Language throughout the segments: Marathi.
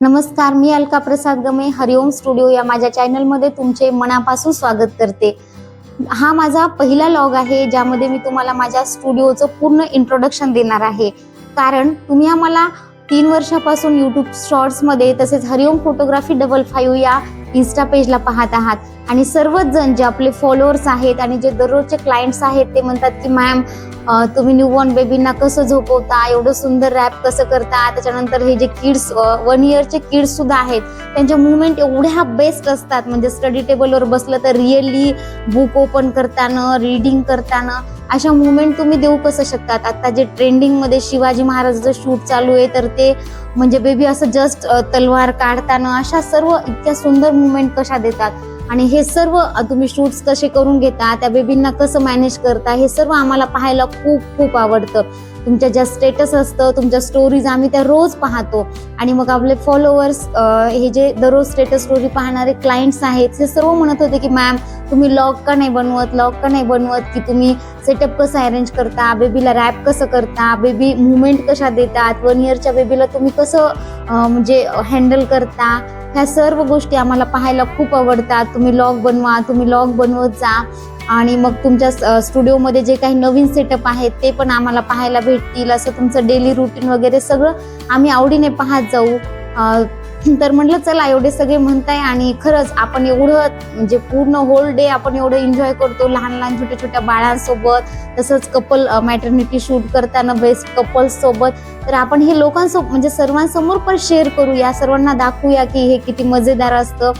नमस्कार मी अलका प्रसाद गमे हरिओम स्टुडिओ या माझ्या चॅनलमध्ये तुमचे मनापासून स्वागत करते. हा माझा पहिला लॉग आहे ज्यामध्ये मी तुम्हाला माझ्या स्टुडिओचं पूर्ण इंट्रोडक्शन देणार आहे. कारण तुम्ही आम्हाला तीन वर्षापासून यूट्यूब शॉर्ट्समध्ये तसेच हरिओम फोटोग्राफी डबल फाईव्ह या इन्स्टा पेजला पाहत आहात. आणि सर्वच जण जे आपले फॉलोअर्स आहेत आणि जे दररोजचे क्लायंट्स आहेत ते म्हणतात की मॅम तुम्ही न्यूबॉर्न बेबींना कसं झोपवता? एवढं सुंदर रॅप कसं करता? त्याच्यानंतर हे जे किड्स वन इयरचे किड्स सुद्धा आहेत त्यांच्या मुवमेंट एवढ्या बेस्ट असतात. म्हणजे स्टडी टेबलवर बसलं तर रिअली बुक ओपन करताना रीडिंग करताना अशा मुवमेंट तुम्ही देऊ कसं शकतात? आता जे ट्रेंडिंगमध्ये शिवाजी महाराजाचं शूट चालू आहे तर ते म्हणजे बेबी असं जस्ट तलवार काढताना अशा सर्व इतक्या सुंदर मुवमेंट कशा देतात? आणि हे सर्व तुम्ही शूट्स कसे करून घेता त्या बेबींना कसं मॅनेज करता हे सर्व आम्हाला पाहायला खूप खूप आवडतं. तुमच्या ज्या स्टेटस असतं तुमच्या स्टोरीज आम्ही त्या रोज पाहतो. आणि मग आपले फॉलोअर्स हे जे दररोज स्टेटस स्टोरी पाहणारे क्लायंट्स आहेत हे सर्व म्हणत होते की मॅम तुम्ही लॉग का नाही बनवत? लॉग का नाही बनवत? की तुम्ही सेटअप कसं अरेंज करता? बेबीला रॅप कसं करता? बेबी मुवमेंट कशा देतात? वन इयरच्या बेबीला तुम्ही कसं म्हणजे हँडल करता? ह्या सर्व गोष्टी आम्हाला पाहायला खूप आवडतात. तुम्ही लॉग बनवा तुम्ही लॉग बनवत जा. आणि मग तुमच्या स्टुडिओमध्ये जे काही नवीन सेटअप आहेत ते पण आम्हाला पाहायला भेटतील. असं तुमचं डेली रुटीन वगैरे सगळं आम्ही आवडीने पाहत जाऊ. तर म्हटलं चला एवढे सगळे म्हणताय आणि खरंच आपण एवढं म्हणजे पूर्ण होल डे आपण एवढं एन्जॉय करतो लहान लहान छोट्या छोट्या बाळांसोबत. तसंच कपल मॅटर्निटी शूट करताना बेस्ट कपल्स सोबत. तर आपण हे लोकांसोबत म्हणजे सर्वांसमोर पण शेअर करूया सर्वांना दाखवूया की हे किती मजेदार असतं.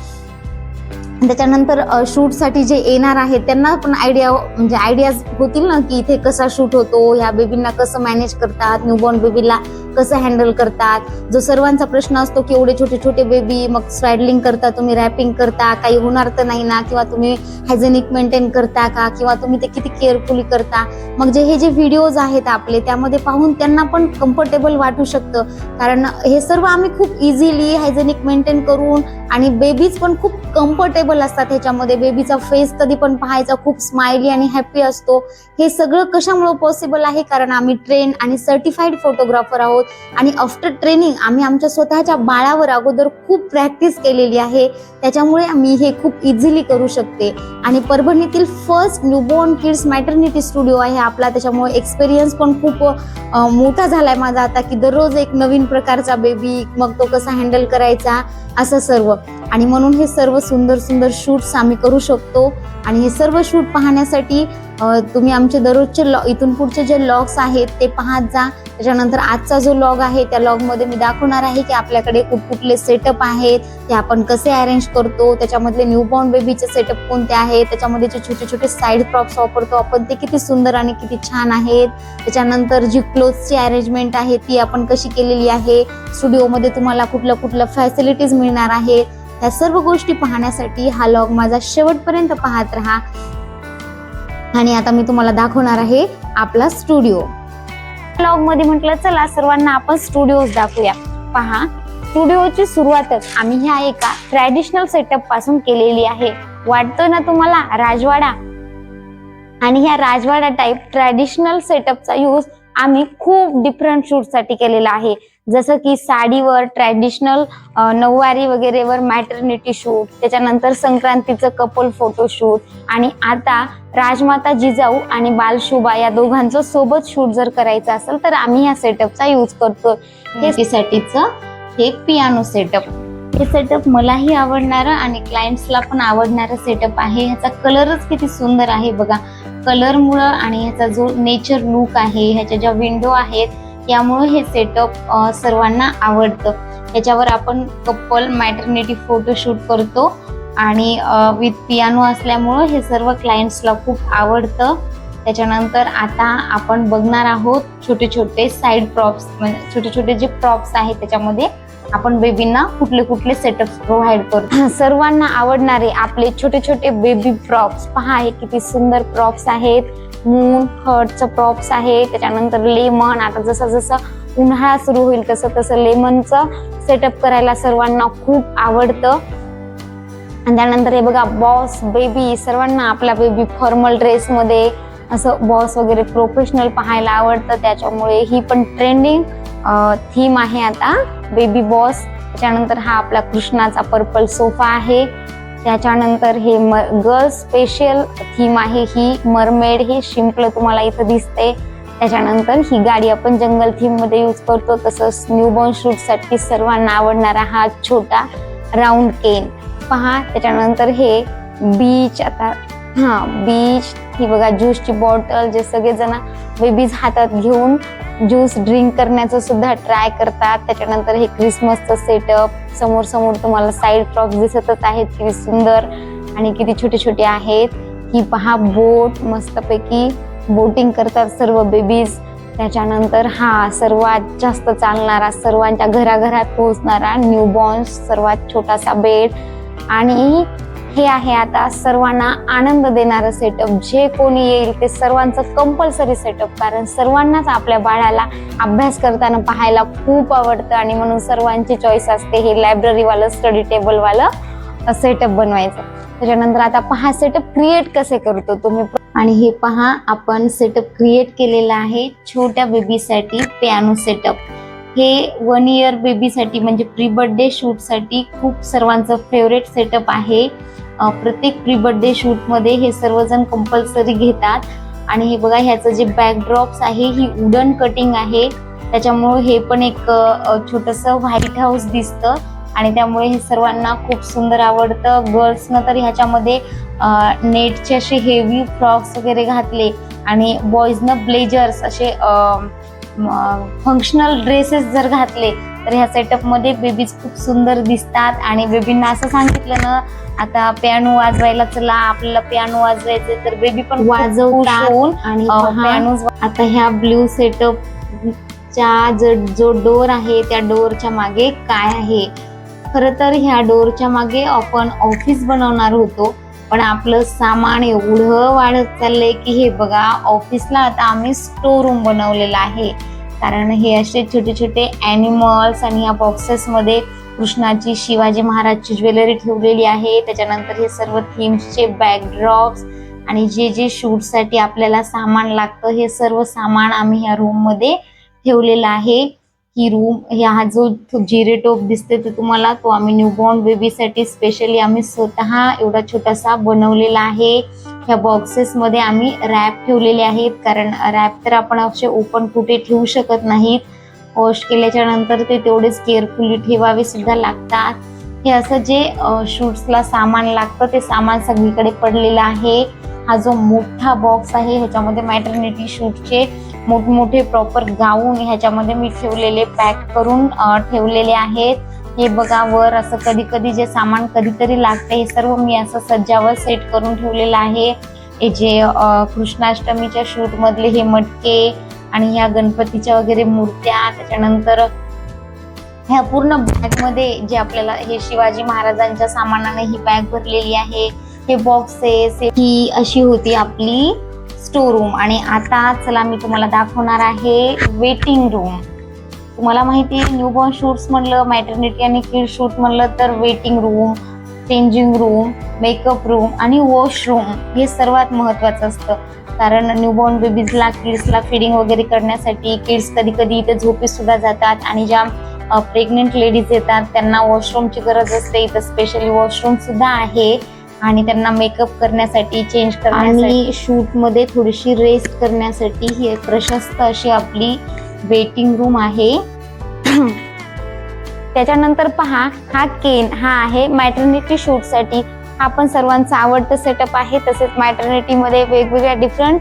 त्याच्यानंतर शूटसाठी जे येणार आहेत त्यांना पण आयडिया म्हणजे आयडियाज होतील ना की इथे कसा शूट होतो ह्या बेबींना कसं मॅनेज करतात न्यूबॉर्न बेबीला कसं हँडल करतात? जो सर्वांचा प्रश्न असतो की एवढे छोटे छोटे बेबी मग स्ट्रॅडलिंग करता तुम्ही रॅपिंग करता काही होणार तर नाही ना? किंवा तुम्ही हायजेनिक मेंटेन करता का? किंवा तुम्ही ते किती केअरफुली करता? मग जे हे जे व्हिडिओज आहेत आपले त्यामध्ये पाहून त्यांना पण कम्फर्टेबल वाटू शकतं. कारण हे सर्व आम्ही खूप इझिली हायजेनिक मेंटेन करून आणि बेबीज पण खूप कम्फर्टेबल असतात ह्याच्यामध्ये. बेबीचा फेस कधी पण पाहायचा खूप स्माइली आणि हॅप्पी असतो. हे सगळं कशामुळे पॉसिबल आहे? कारण आम्ही ट्रेन आणि सर्टिफाईड फोटोग्राफर आहोत. आणि आफ्टर ट्रेनिंग आम्ही आमच्या स्वतःच्या बाळावर अगोदर खूप प्रॅक्टिस केलेली आहे. त्याच्यामुळे मी हे खूप इझिली करू शकते. आणि परभणीतील first newborn kids maternity studio आहे आपला. त्याच्यामुळे एक्सपिरियन्स पण खूप मोठा झालाय माझा आता की दररोज एक नवीन प्रकारचा बेबी मग तो कसा हँडल करायचा असं सर्व. आणि म्हणून हे सर्व सुंदर सुंदर शूट्स आम्ही करू शकतो. आणि हे सर्व शूट पाहण्यासाठी तुम्ही आमचे दररोजचे लॉ इथून पुढचे जे लॉग्स आहेत ते पाहत जा. त्याच्यानंतर आजचा जो लॉग आहे त्या लॉगमध्ये मी दाखवणार आहे की आपल्याकडे कुठकुठले सेटअप आहेत ते आपण कसे अरेंज करतो त्याच्यामधले न्यूबॉर्न बेबीचे सेटअप कोणते आहेत त्याच्यामध्ये जे छोटे छोटे साईड प्रॉप्स वापरतो आपण ते किती सुंदर आणि किती छान आहेत. त्याच्यानंतर जी क्लोथची अरेंजमेंट आहे ती आपण कशी केलेली आहे स्टुडिओमध्ये तुम्हाला कुठल्या कुठल्या फॅसिलिटीज मिळणार आहेत. ह्या सर्व गोष्टी पाहण्यासाठी हा लॉग माझा शेवटपर्यंत पाहत राहा. आणि आता मी तुम्हाला दाखवणार आहे आपला स्टुडिओ. ब्लॉगमध्ये म्हटलं चला सर्वांना आपण स्टुडिओज दाखवूया. पहा स्टुडिओची सुरुवातच आम्ही ह्या एका ट्रॅडिशनल सेटअपपासून केलेली आहे. वाटतोय ना तुम्हाला? राजवाडा. आणि ह्या राजवाडा टाईप ट्रॅडिशनल सेटअपचा यूज आम्ही खूप डिफरंट शूटसाठी केलेला आहे. जसं की साडीवर ट्रॅडिशनल नऊवारी वगैरेवर मॅटर्निटी शूट त्याच्यानंतर संक्रांतीचं कपल फोटोशूट आणि आता राजमाता जिजाऊ आणि बालशुभा या दोघांचं सोबत शूट जर करायचं असेल तर आम्ही या सेटअपचा यूज करतो हे पियानो सेटअप हे सेटअप मलाही आवडणारं आणि क्लायंट्सला पण आवडणारं सेटअप आहे. ह्याचा कलरच किती सुंदर आहे बघा. कलरमुळं आणि ह्याचा जो नेचर लुक आहे ह्याच्या ज्या विंडो आहेत यामुळं हे सेटअप सर्वांना आवडतं. याच्यावर आपण कपल मॅटर्निटी फोटोशूट करतो आणि विथ पियानो असल्यामुळं हे सर्व क्लायंट्सला खूप आवडतं. त्याच्यानंतर आता आपण बघणार आहोत छोटे छोटे साईड प्रॉप्स म्हणजे छोटे छोटे जे प्रॉप्स आहेत त्याच्यामध्ये आपण बेबींना कुठले कुठले सेटअप प्रोव्हाइड करतो. सर्वांना आवडणारे आपले छोटे छोटे बेबी प्रॉप्स पहा हे किती सुंदर प्रॉप्स आहेत. मून हर्टचं प्रॉप्स आहे. त्याच्यानंतर लेमन आता जसं जसं उन्हाळा सुरू होईल तसं तसं लेमनचं सेटअप करायला सर्वांना खूप आवडतं. आणि त्यानंतर हे बघा बॉस बेबी सर्वांना आपला बेबी फॉर्मल ड्रेसमध्ये असं बॉस वगैरे प्रोफेशनल पाहायला आवडतं. त्याच्यामुळे ही पण ट्रेंडिंग थीम आहे आता बेबी बॉस त्याच्यानंतर हा आपला कृष्णाचा पर्पल सोफा आहे. त्याच्यानंतर हे म गर्ल्स स्पेशल थीम आहे ही मरमेड हे शिंपलं तुम्हाला इथं दिसते. त्याच्यानंतर ही गाडी आपण जंगल थीममध्ये यूज करतो. तसंच न्यूबॉर्न शूटसाठी सर्वांना आवडणारा हा छोटा राऊंड केन पहा त्याच्यानंतर हे बीच आता हा बीच ही बघा ज्यूसची बॉटल जे सगळेजण बेबीज हातात घेऊन ज्यूस ड्रिंक करण्याचं सुद्धा ट्राय करतात. त्याच्यानंतर हे क्रिसमसचं सेटअप. समोर समोर तुम्हाला साईड फ्रॉक दिसतच आहेत. किती सुंदर आणि किती छोटे छोटे आहेत. ही पहा बोट. मस्तपैकी बोटिंग करतात सर्व बेबीज त्याच्यानंतर हा सर्वात जास्त चालणारा सर्वांच्या घराघरात पोहोचणारा न्यूबॉर्न सर्वात छोटासा बेड आणि हे आहे आता सर्वांना आनंद देणारं सेटअप जे कोणी येईल ते सर्वांचं कंपल्सरी सेटअप कारण सर्वांनाच आपल्या बाळाला अभ्यास करताना पाहायला खूप आवडतं आणि म्हणून सर्वांची चॉईस असते हे लायब्ररीवालं स्टडी टेबलवालं सेटअप बनवायचं. त्याच्यानंतर आता पहा सेटअप क्रिएट कसे करतो तुम्ही. आणि हे पहा आपण सेटअप क्रिएट केलेलं आहे छोट्या बेबीसाठी पियानो सेटअप हे वन इयर बेबीसाठी म्हणजे प्री बर्थडे शूटसाठी खूप सर्वांचं फेवरेट सेटअप आहे. प्रत्येक प्री बर्थडे शूटमध्ये हे सर्वजण कंपल्सरी घेतात. आणि हे बघा ह्याचं जे बॅकड्रॉप्स आहे ही वुडन कटिंग आहे. त्याच्यामुळे हे पण एक छोटंसं व्हाईट हाऊस दिसतं. आणि त्यामुळे हे सर्वांना खूप सुंदर आवडतं. गर्ल्सनं तर ह्याच्यामध्ये नेटचे असे हेवी फ्रॉक्स वगैरे घातले. आणि बॉईजनं ब्लेजर्स असे फंक्शनल ड्रेसेस जर घातले तर ह्या सेटअपमध्ये बेबीज खूप सुंदर दिसतात आणि बेबींना असं सांगितलं ना आता पियानो वाजवायला चला आपल्याला पियानो वाजवायचे तर बेबी पण वाजवतात. होऊन आणि पियानो आता ह्या ब्ल्यू सेटअप च्या जो जो डोर आहे त्या डोअरच्या मागे काय आहे खरं तर ह्या डोअरच्या मागे आपण ऑफिस बनवणार होतो पण आपलं सामान एवढं वाढत चाललंय की हे बघा ऑफिसला आता आम्ही स्टोर रूम बनवलेला आहे. कारण हे असे छोटे छोटे ॲनिमल्स आणि या बॉक्सेसमध्ये कृष्णाची शिवाजी महाराजची ज्वेलरी ठेवलेली आहे. त्याच्यानंतर हे सर्व थीम्सचे बॅकड्रॉप्स आणि जे जे शूटसाठी आपल्याला सामान लागतं हे सर्व सामान आम्ही ह्या रूममध्ये ठेवलेलं आहे. ही रूम ह्या जो जिरे टोप दिसते तो तुम्हाला तो आम्ही न्यूबॉर्न बेबीसाठी स्पेशली आम्ही स्वतः एवढा छोटासा बनवलेला आहे. ह्या बॉक्सेसमध्ये आम्ही रॅप ठेवलेले आहेत कारण रॅप तर आपण असे ओपन कुठे ठेवू शकत नाहीत. वॉश केल्याच्यानंतर ते तेवढेच केअरफुली ठेवावे सुद्धा लागतात. हे असं जे शूट्सला सामान लागतं ते सामान सगळीकडे पडलेलं आहे. हा जो मोठा बॉक्स आहे ह्याच्यामध्ये मॅटर्निटी शूटचे मोठमोठे प्रॉपर गाऊन ह्याच्यामध्ये मी ठेवलेले पॅक करून ठेवलेले आहेत. हे बघा वर असं कधी कधी जे सामान कधीतरी लागते हे सर्व मी असं सज्जावर सेट करून ठेवलेलं आहे. हे जे कृष्णाष्टमीच्या शूटमधले हे मटके आणि ह्या गणपतीच्या वगैरे मूर्त्या त्याच्यानंतर ह्या पूर्ण बॅगमध्ये जे आपल्याला हे शिवाजी महाराजांच्या सामानाने ही बॅग भरलेली आहे. हे बॉक्सेस ही अशी होती आपली स्टोर रूम आणि आता चला मी तुम्हाला दाखवणार आहे वेटिंग रूम तुम्हाला माहिती आहे न्यूबॉर्न शूट्स म्हणलं मॅटर्निटी आणि किड शूट म्हणलं तर waiting room changing room makeup room आणि वॉशरूम हे सर्वात महत्वाचं असतं. कारण न्यूबॉर्न बेबीजला किड्सला फिडिंग वगैरे करण्यासाठी किड्स कधी कधी इथे झोपी सुद्धा जातात आणि ज्या प्रेग्नेंट लेडीज येतात त्यांना वॉशरूमची गरज असते. इथं स्पेशली वॉशरूम सुद्धा आहे. आणि त्यांना मेकअप करण्यासाठी चेंज करण्यासाठी. आणि शूटमध्ये थोडीशी रेस्ट करण्यासाठी ही एक प्रशस्त अशी आपली वेटिंग रूम आहे. त्याच्यानंतर पहा हा केन हा आहे मॅटर्निटी शूटसाठी. हा पण सर्वांचा आवडतं सेटअप आहे. तसेच मॅटर्निटी मध्ये वेगवेगळ्या डिफरंट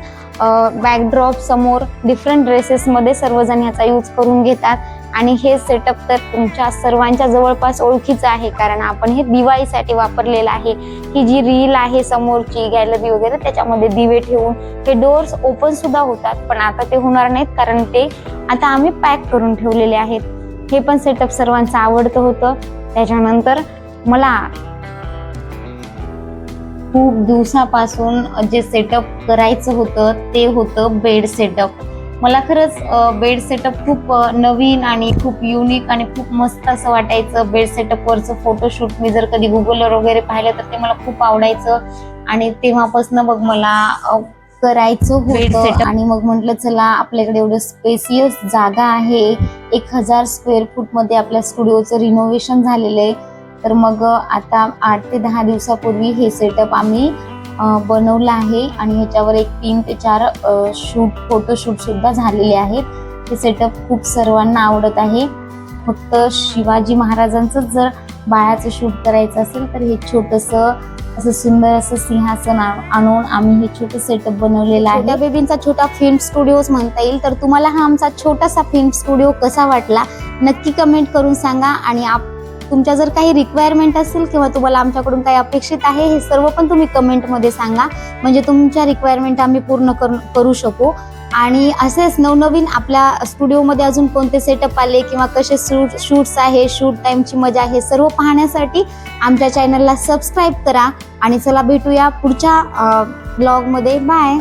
बॅकड्रॉप समोर डिफरंट ड्रेसेस मध्ये सर्वजण ह्याचा यूज करून घेतात. आणि हे सेटअप तर तुमच्या सर्वांच्या जवळपास ओळखीचं आहे कारण आपण हे दिवाळीसाठी वापरलेलं आहे. ही जी रील आहे समोरची गॅलरी वगैरे त्याच्यामध्ये दिवे ठेवून हे डोअर्स ओपन सुद्धा होतात पण आता ते होणार नाहीत कारण ते आता आम्ही पॅक करून ठेवलेले आहेत. हे पण सेटअप सर्वांचं आवडतं होतं. त्याच्यानंतर मला खूप दिवसापासून जे सेटअप करायचं होतं ते होतं बेड सेटअप मला खरंच बेड सेटअप खूप नवीन आणि खूप युनिक आणि खूप मस्त असं वाटायचं. बेड सेटअपवरचं फोटोशूट मी जर कधी गुगलवर वगैरे पाहिलं तर ते मला खूप आवडायचं. आणि तेव्हापासून बघ मला करायचं होतं. आणि मग म्हटलं चला आपल्याकडे एवढं स्पेसियस जागा आहे. एक हजार स्क्वेअर फूटमध्ये आपल्या स्टुडिओचं रिनोव्हेशन झालेलं आहे. तर मग आता आठ ते दहा दिवसापूर्वी हे सेटअप आम्ही बनवलं आहे आणि ह्याच्यावर एक तीन ते चार शूट फोटोशूट सुद्धा झालेले आहेत. हे सेटअप खूप सर्वांना आवडत आहे. फक्त शिवाजी महाराजांचं जर बाळाचं शूट करायचं असेल तर हे छोटस असं सुंदर असं सिंहासन आणून आम्ही हे छोटं सेटअप बनवलेलं आहे. बेबींचा छोटा फिल्म स्टुडिओ म्हणता येईल. तर तुम्हाला हा आमचा छोटासा फिल्म स्टुडिओ कसा वाटला नक्की कमेंट करून सांगा आणि आप तुमच्या जर काही रिक्वायरमेंट असेल किंवा तुम्हाला आमच्याकडून काही अपेक्षित आहे हे सर्व पण तुम्ही कमेंटमध्ये सांगा. म्हणजे तुमच्या रिक्वायरमेंट आम्ही पूर्ण करू करू शकू. आणि असेच नवनवीन आपल्या स्टुडिओमध्ये अजून कोणते सेटअप आले किंवा कसे शूट शूट्स आहे शूट टाईमची मजा आहे सर्व पाहण्यासाठी आमच्या चॅनलला सबस्क्राईब करा. आणि चला भेटूया पुढच्या ब्लॉगमध्ये बाय